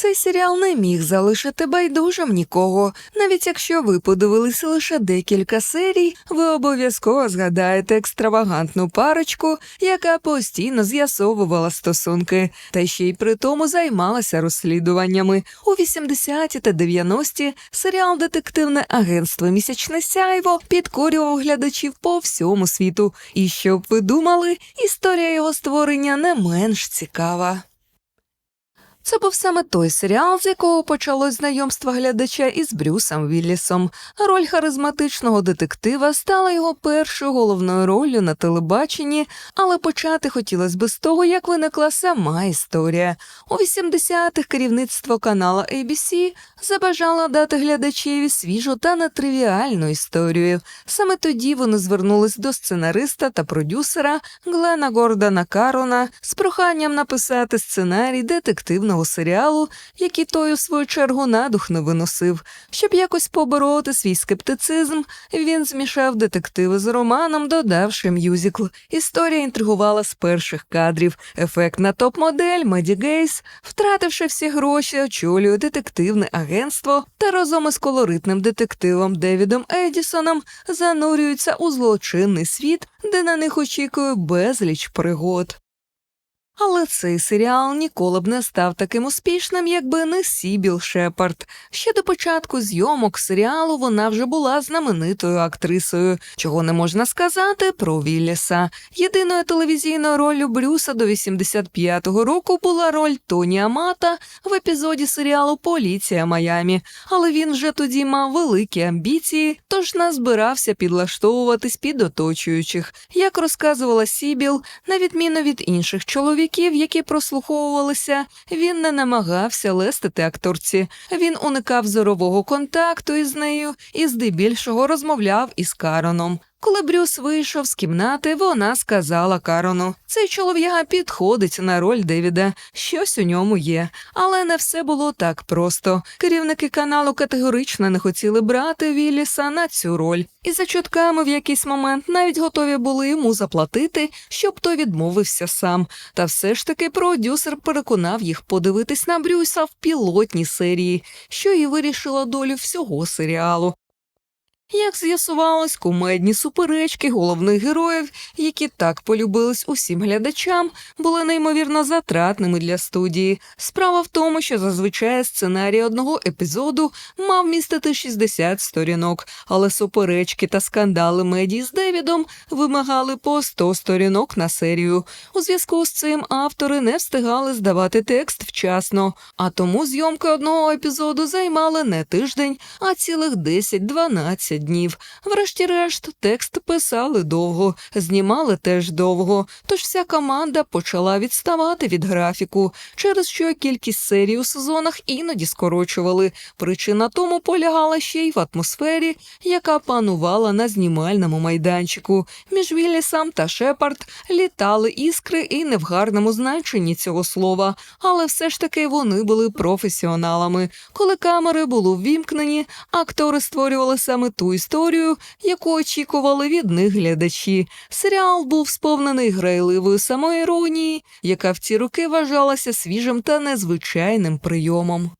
Цей серіал не міг залишити байдужим нікого. Навіть якщо ви подивилися лише декілька серій, ви обов'язково згадаєте екстравагантну парочку, яка постійно з'ясовувала стосунки, та ще й при тому займалася розслідуваннями. У 80-ті та 90-ті серіал Детективне агентство Місячне сяйво підкорював глядачів по всьому світу. І щоб ви думали, історія його створення не менш цікава. Це був саме той серіал, з якого почалось знайомство глядача із Брюсом Віллісом. Роль харизматичного детектива стала його першою головною роллю на телебаченні, але почати хотілося б з того, як виникла сама історія. У 80-х керівництво канала ABC забажало дати глядачеві свіжу та нетривіальну історію. Саме тоді вони звернулись до сценариста та продюсера Глена Гордона Карона з проханням написати сценарій детективного серіалу, який той у свою чергу надух не виносив. Щоб якось побороти свій скептицизм, він змішав детективи з романом, додавши мюзикл. Історія інтригувала з перших кадрів. Ефектна топ-модель Меді Гейс, втративши всі гроші, очолює детективне агентство та разом із колоритним детективом Девідом Едісоном занурюються у злочинний світ, де на них очікує безліч пригод. Але цей серіал ніколи б не став таким успішним, якби не Сібіл Шепард. Ще до початку зйомок серіалу вона вже була знаменитою актрисою, чого не можна сказати про Вілліса. Єдиною телевізійною роллю Брюса до 85-го року була роль Тоні Амата в епізоді серіалу Поліція Майамі. Але він вже тоді мав великі амбіції, тож назбирався підлаштовуватись під оточуючих. Як розказувала Сібіл, на відміну від інших чоловіків, які прослуховувалися, він не намагався лестити акторці. Він уникав зорового контакту із нею і здебільшого розмовляв із Кароном. Коли Брюс вийшов з кімнати, вона сказала Карону: цей чолов'яга підходить на роль Девіда, щось у ньому є. Але не все було так просто. Керівники каналу категорично не хотіли брати Вілліса на цю роль, і за чутками в якийсь момент навіть готові були йому заплатити, щоб той відмовився сам. Та все ж таки продюсер переконав їх подивитись на Брюса в пілотній серії, що і вирішила долю всього серіалу. Як з'ясувалось, кумедні суперечки головних героїв, які так полюбились усім глядачам, були неймовірно затратними для студії. Справа в тому, що зазвичай сценарій одного епізоду мав містити 60 сторінок, але суперечки та скандали Меді з Девідом вимагали по 100 сторінок на серію. У зв'язку з цим автори не встигали здавати текст вчасно, а тому зйомки одного епізоду займали не тиждень, а цілих 10-12 днів. Врешті-решт, текст писали довго, знімали теж довго, тож вся команда почала відставати від графіку, через що кількість серій у сезонах іноді скорочували. Причина тому полягала ще й в атмосфері, яка панувала на знімальному майданчику. Між Віллісом та Шепард літали іскри і не в гарному значенні цього слова, але все ж таки вони були професіоналами. Коли камери були ввімкнені, актори створювали саме ту історію, яку очікували від них глядачі. Серіал був сповнений грайливою самоіронії, яка в ці роки вважалася свіжим та незвичайним прийомом.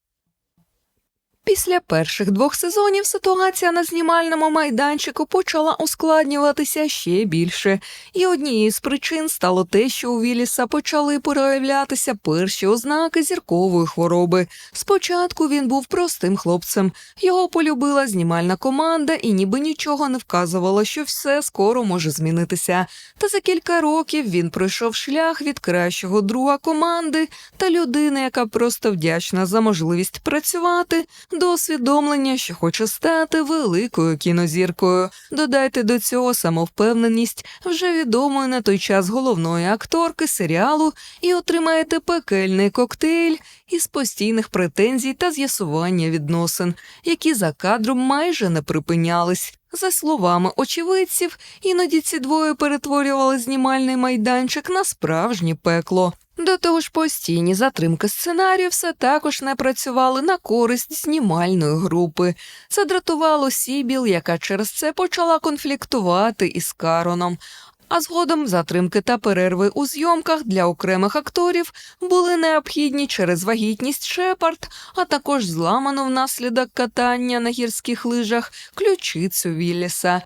Після перших двох сезонів ситуація на знімальному майданчику почала ускладнюватися ще більше, і однією з причин стало те, що у Вілліса почали проявлятися перші ознаки зіркової хвороби. Спочатку він був простим хлопцем, його полюбила знімальна команда, і ніби нічого не вказувало, що все скоро може змінитися. Та за кілька років він пройшов шлях від кращого друга команди та людини, яка просто вдячна за можливість працювати до усвідомлення, що хоче стати великою кінозіркою. Додайте до цього самовпевненість вже відомої на той час головної акторки серіалу і отримаєте пекельний коктейль із постійних претензій та з'ясування відносин, які за кадром майже не припинялись. За словами очевидців, іноді ці двоє перетворювали знімальний майданчик на справжнє пекло. До того ж, постійні затримки сценарію все також не працювали на користь знімальної групи. Це дратувало Сібіл, яка через це почала конфліктувати із Кароном. а згодом затримки та перерви у зйомках для окремих акторів були необхідні через вагітність Шепард, а також зламану внаслідок катання на гірських лижах ключицю Вілліса.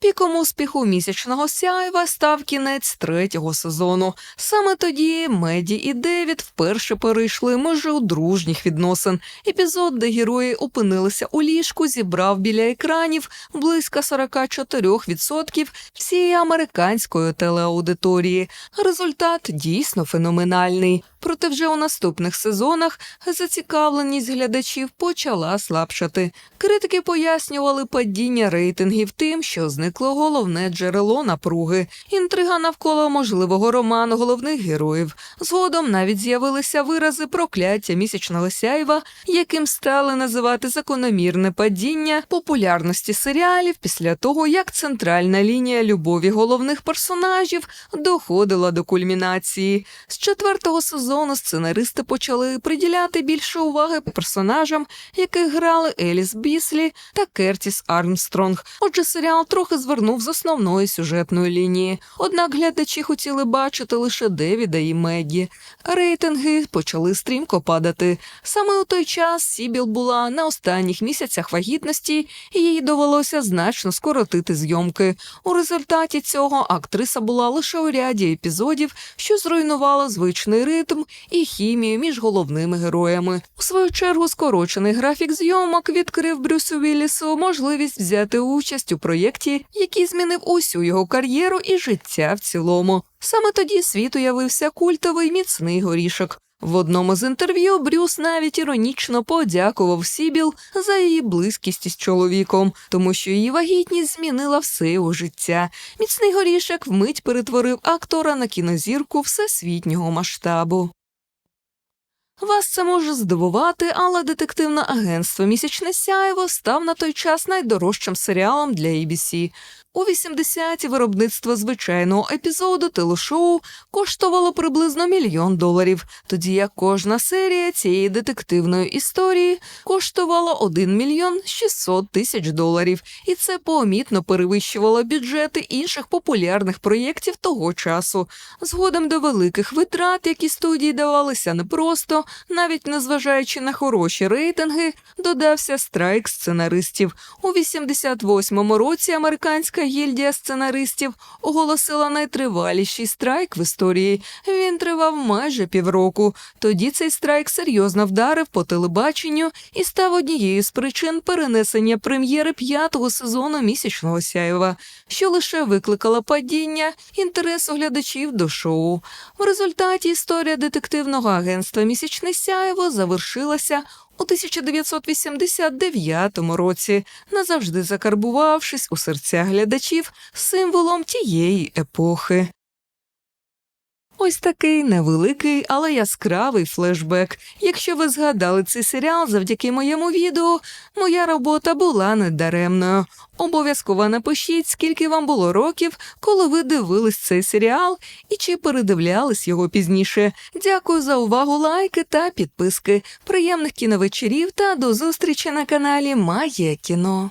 Піком успіху місячного сяйва став кінець третього сезону. Саме тоді Меді і Девід вперше перейшли межу дружніх відносин. Епізод, де герої опинилися у ліжку, зібрав біля екранів близько 44% всієї американської телеаудиторії. Результат дійсно феноменальний. Проте вже у наступних сезонах зацікавленість глядачів почала слабшати. Критики пояснювали падіння рейтингів тим, що зникло головне джерело напруги, інтрига навколо можливого роману головних героїв. Згодом навіть з'явилися вирази прокляття місячного сяйва, яким стали називати закономірне падіння популярності серіалів після того, як центральна лінія любові головних персонажів доходила до кульмінації. З четвертого сезону сценаристи почали приділяти більше уваги персонажам, яких грали Еліс Біслі та Кертіс Армстронг. Отже, серіал трохи звернув з основної сюжетної лінії. Однак глядачі хотіли бачити лише Девіда і Мегі. Рейтинги почали стрімко падати. Саме у той час Сібіл була на останніх місяцях вагітності, і їй довелося значно скоротити зйомки. У результаті цього актриса була лише у ряді епізодів, що зруйнувало звичний ритм і хімію між головними героями. У свою чергу, скорочений графік зйомок відкрив Брюсу Віллісу можливість взяти участь у проєкті, який змінив усю його кар'єру і життя в цілому. Саме тоді світ уявився культовий міцний горішок. В одному з інтерв'ю Брюс навіть іронічно подякував Сібіл за її близькість із чоловіком, тому що її вагітність змінила все його життя. Міцний горішок вмить перетворив актора на кінозірку всесвітнього масштабу. Вас це може здивувати, але детективне агентство Місячне сяйво став на той час найдорожчим серіалом для ABC. У 80-ті виробництво звичайного епізоду телешоу коштувало приблизно мільйон доларів, тоді як кожна серія цієї детективної історії коштувала 1 мільйон 600 тисяч доларів, і це помітно перевищувало бюджети інших популярних проєктів того часу. Згодом до великих витрат, які студії давалися непросто, навіть незважаючи на хороші рейтинги, додався страйк сценаристів. У 88-му році американська гільдія сценаристів оголосила найтриваліший страйк в історії. Він тривав майже півроку. Тоді цей страйк серйозно вдарив по телебаченню і став однією з причин перенесення прем'єри п'ятого сезону місячного сяєва, що лише викликала падіння інтересу глядачів до шоу. В результаті історія детективного агентства Місячне сяєво завершилося у 1989 році, назавжди закарбувавшись у серцях глядачів символом тієї епохи. Ось такий невеликий, але яскравий флешбек. Якщо ви згадали цей серіал завдяки моєму відео, моя робота була недаремною. Обов'язково напишіть, скільки вам було років, коли ви дивились цей серіал і чи передивлялись його пізніше. Дякую за увагу, лайки та підписки. Приємних кіновечерів та до зустрічі на каналі Магія кіно.